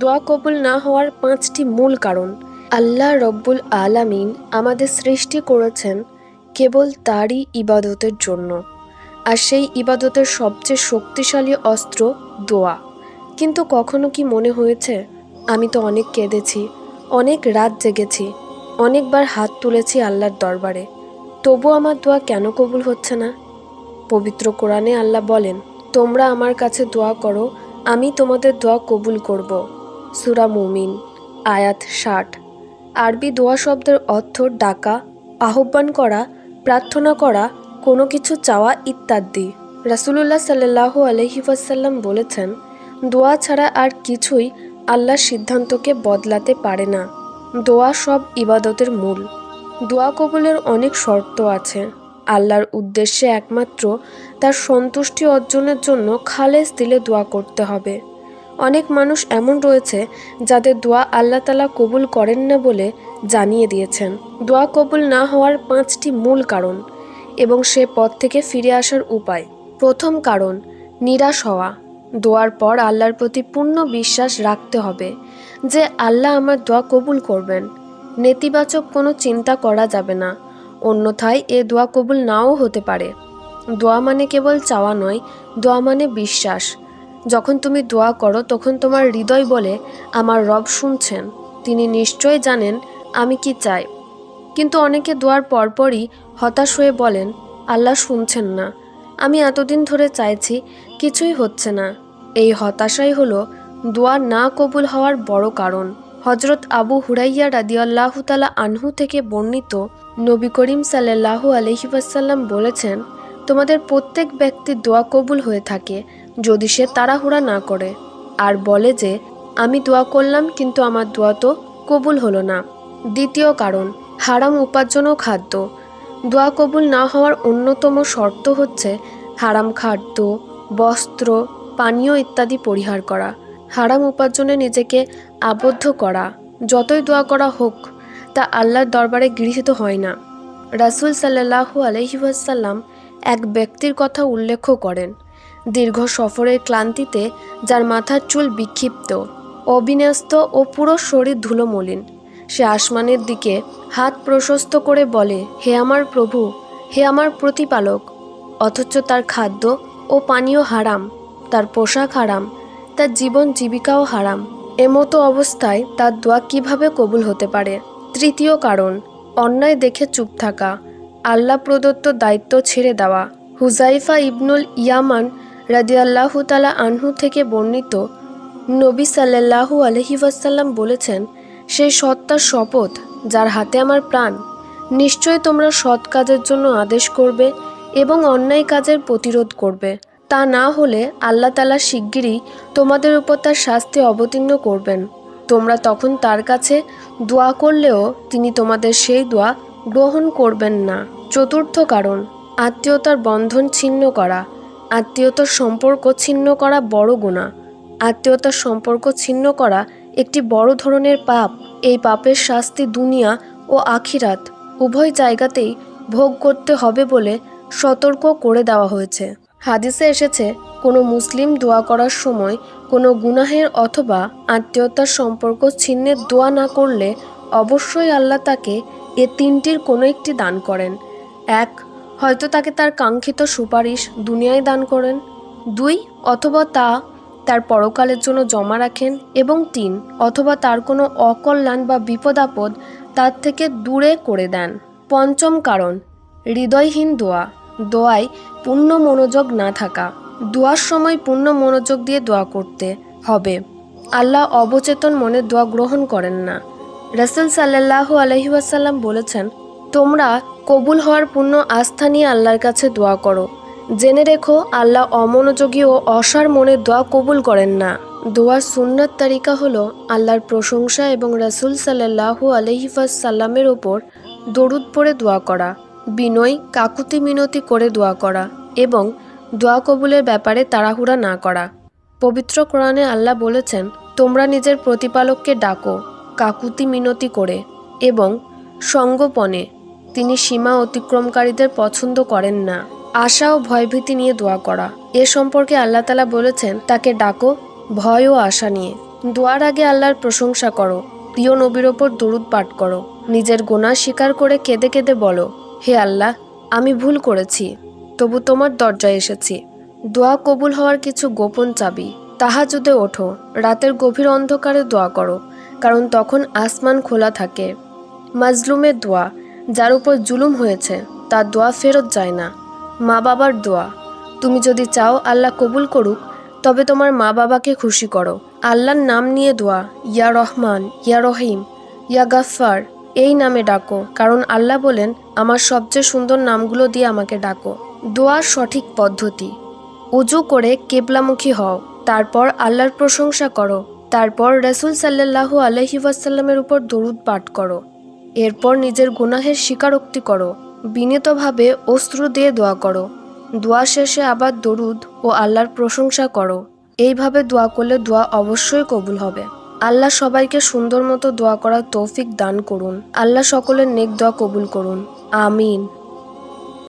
দোয়া কবুল না হওয়ার পাঁচটি মূল কারণ। আল্লাহ রব্বুল আলামিন আমাদের সৃষ্টি করেছেন কেবল তারই ইবাদতের জন্য। আর সেই ইবাদতের সবচেয়ে শক্তিশালী অস্ত্র দোয়া। কিন্তু কখনো কি মনে হয়েছে, আমি তো অনেক কেঁদেছি, অনেক রাত জেগেছি, অনেকবার হাত তুলেছি আল্লাহর দরবারে। তবু আমার দোয়া কেন কবুল হচ্ছে না? পবিত্র কোরআনে আল্লাহ বলেন, তোমরা আমার কাছে দোয়া করো, আমি তোমাদের দোয়া কবুল করব। সুরা মুমিন, আয়াত ষাট। আরবি দোয়া শব্দের অর্থ ডাকা, আহ্বান করা, প্রার্থনা করা, কোনো কিছু চাওয়া ইত্যাদি। রাসুলুল্লাহ সাল্লাহ আলহি ওয়াসাল্লাম বলেছেন, দোয়া ছাড়া আর কিছুই আল্লাহর সিদ্ধান্তকে বদলাতে পারে না। দোয়া সব ইবাদতের মূল। দোয়া কবুলের অনেক শর্ত আছে। আল্লাহর উদ্দেশ্যে একমাত্র তার সন্তুষ্টি অর্জনের জন্য খালেস দিলে দোয়া করতে হবে। অনেক মানুষ এমন রয়েছে যাদের দোয়া আল্লাহ তালা কবুল করেন না বলে জানিয়ে দিয়েছেন। দোয়া কবুল না হওয়ার পাঁচটি মূল কারণ এবং সে পথ থেকে ফিরে আসার উপায়। প্রথম কারণ, নিরাশ হওয়া। দোয়ার পর আল্লাহর প্রতি পূর্ণ বিশ্বাস রাখতে হবে যে আল্লাহ আমার দোয়া কবুল করবেন। নেতিবাচক কোনো চিন্তা করা যাবে না, অন্যথায় এ দোয়া কবুল নাও হতে পারে। দোয়া মানে কেবল চাওয়া নয়, দোয়া মানে বিশ্বাস। যখন তুমি দোয়া করো, তখন তোমার হৃদয় বলে, আমার রব শুনছেন। তিনি নিশ্চয় জানেন আমি কি চাই। কিন্তু অনেকে দোয়ার পরপরই হতাশ হয়ে বলেন, আল্লাহ শুনছেন না। আমি এতদিন ধরে চাইছি, কিছুই হচ্ছে না। এই হতাশাই হলো দোয়া না কবুল হওয়ার বড় কারণ। হজরত আবু হুরাইয়া রাদিয়াল্লাহু তালা আনহু থেকে বর্ণিত নবী করিম সাল্লাল্লাহু আলহি ওয়াসাল্লাম বলেছেন তোমাদের প্রত্যেক ব্যক্তির দোয়া কবুল হয়ে থাকে, যদি সে তাড়াহুড়া না করে। আর বলে যে, আমি দোয়া করলাম, কিন্তু আমার দোয়া তো কবুল হলো না। দ্বিতীয় কারণ, হারাম উপার্জন ও খাদ্য। দোয়া কবুল না হওয়ার অন্যতম শর্ত হচ্ছে হারাম খাদ্য, বস্ত্র, পানীয় ইত্যাদি পরিহার করা। হারাম উপার্জনে নিজেকে আবদ্ধ করা। যতই দোয়া করা হোক, তা আল্লাহর দরবারে গৃহীত হয় না। রাসুল সাল্লাহু আলহিউসাল্লাম এক ব্যক্তির কথা উল্লেখ করেন। দীর্ঘ সফরের ক্লান্তিতে, যার মাথার চুল বিক্ষিপ্ত, অবিন্যস্ত ও পুরো শরীর ধুলোমলিন, সে আসমানের দিকে হাত প্রশস্ত করে বলে, হে আমার প্রভু, হে আমার প্রতিপালক, অথচ তার খাদ্য ও পানীয় হারাম, তার পোশাক হারাম, তার জীবন জীবিকাও হারাম। এমতো অবস্থায় তার দোয়া কীভাবে কবুল হতে পারে? তৃতীয় কারণ, অন্যায় দেখে চুপ থাকা। আল্লাহ প্রদত্ত দায়িত্ব ছেড়ে দেওয়া। হুজাইফা ইবনুল ইয়ামান রাদিয়াল্লাহু তালা আনহু থেকে বর্ণিত নবী সাল্লাল্লাহু আলহি ওয়াসাল্লাম বলেছেন সেই সত্তার শপথ, যার হাতে আমার প্রাণ। নিশ্চয় তোমরা সৎ কাজের জন্য আদেশ করবে এবং অন্যায় কাজের প্রতিরোধ করবে। তা না হলে আল্লাহ তালা শিগগিরই তোমাদের উপর তার শাস্তি অবতীর্ণ করবেন। তোমরা তখন তার কাছে দোয়া করলেও তিনি তোমাদের সেই দোয়া গ্রহণ করবেন না। চতুর্থ কারণ, আত্মীয়তার বন্ধন ছিন্ন করা। আত্মীয়তার সম্পর্ক ছিন্ন করা বড় গুণা। আত্মীয়তার সম্পর্ক ছিন্ন করা একটি বড় ধরনের পাপ। এই পাপের শাস্তি দুনিয়া ও আখিরাত, উভয় জায়গাতেই ভোগ করতে হবে বলে সতর্ক করে দেওয়া হয়েছে। হাদিসে এসেছে, কোনো মুসলিম দোয়া করার সময় কোনো গুনাহের অথবা আত্মীয়তার সম্পর্ক ছিন্নের দোয়া না করলে অবশ্যই আল্লাহ তাকে এ তিনটির কোনো একটি দান করেন। এক, হয়তো তাকে তার কাঙ্ক্ষিত সুপারিশ দুনিয়ায় দান করেন। দুই, অথবা তা তার পরকালের জন্য জমা রাখেন। এবং তিন, অথবা তার কোনো অকল্যাণ বা বিপদ আপদ তার থেকে দূরে করে দেন। পঞ্চম কারণ, হৃদয়হীন দোয়া। দোয়ায় পূর্ণ মনোযোগ না থাকা। দোয়ার সময় পূর্ণ মনোযোগ দিয়ে দোয়া করতে হবে। আল্লাহ অবচেতন মনে দোয়া গ্রহণ করেন না। রসুল সাল্লাহ আলহিউসাল্লাম বলেছেন, তোমরা কবুল হওয়ার পূর্ণ আস্থা নিয়ে আল্লাহর কাছে দোয়া করো। জেনে রেখো, আল্লাহ অমনোযোগী ও অসার মনে দোয়া কবুল করেন না। দোয়ার সুন্নত তালিকা হল আল্লাহর প্রশংসা এবং রসুল সাল্লাহু আলহিফাসাল্লামের ওপর দরুদ পড়ে দোয়া করা, বিনয়, কাকুতি মিনতি করে দোয়া করা এবং দোয়া কবুলের ব্যাপারে তাড়াহুড়া না করা। পবিত্র কোরআনে আল্লাহ বলেছেন, তোমরা নিজের প্রতিপালককে ডাকো কাকুতি মিনতি করে এবং সঙ্গোপনে তিনি সীমা অতিক্রমকারীদের পছন্দ করেন না। আশা ও ভয়ভীতি নিয়ে দোয়া করা। এ সম্পর্কে আল্লাহ তালা বলেছেন, তাকে ডাকো ভয় ও আশা নিয়ে। দোয়ার আগে আল্লাহর প্রশংসা করো, প্রিয় নবীর ওপর দরুদ পাঠ করো, নিজের গোনা স্বীকার করে কেঁদে কেঁদে বলো, হে আল্লাহ, আমি ভুল করেছি, তবু তোমার দরজায় এসেছি। দোয়া কবুল হওয়ার কিছু গোপন চাবি। তাহাজুদে ওঠো, রাতের গভীর অন্ধকারে দোয়া করো। কারণ তখন আসমান খোলা থাকে। মাজলুমের দোয়া, যার উপর জুলুম হয়েছে, তার দোয়া ফেরত যায় না। মা বাবার দোয়া, তুমি যদি চাও আল্লাহ কবুল করুক, তবে তোমার মা বাবাকে খুশি করো। আল্লাহর নাম নিয়ে দোয়া, ইয়া রহমান, ইয়া রহিম, ইয়া গাফফার, এই নামে ডাকো। কারণ আল্লাহ বলেন, আমার সবচেয়ে সুন্দর নামগুলো দিয়ে আমাকে ডাকো। দোয়ার সঠিক পদ্ধতি, উজু করে কেবলামুখী হও, তারপর আল্লাহর প্রশংসা করো। তারপর রসুল সাল্লাহু আলহি ওয়াসাল্লামের উপর দরুদ পাঠ করো। এরপর নিজের গুনাহের স্বীকারোক্তি করো। বিনীতভাবে অস্ত্র দিয়ে দোয়া করো। দোয়া শেষে আবার দরুদ ও আল্লাহর প্রশংসা করো। এইভাবে দোয়া করলে দোয়া অবশ্যই কবুল হবে। আল্লাহ সবাইকে সুন্দর মতো দোয়া করার তৌফিক দান করুন। আল্লাহ সকলের নেক দোয়া কবুল করুন। আমিন।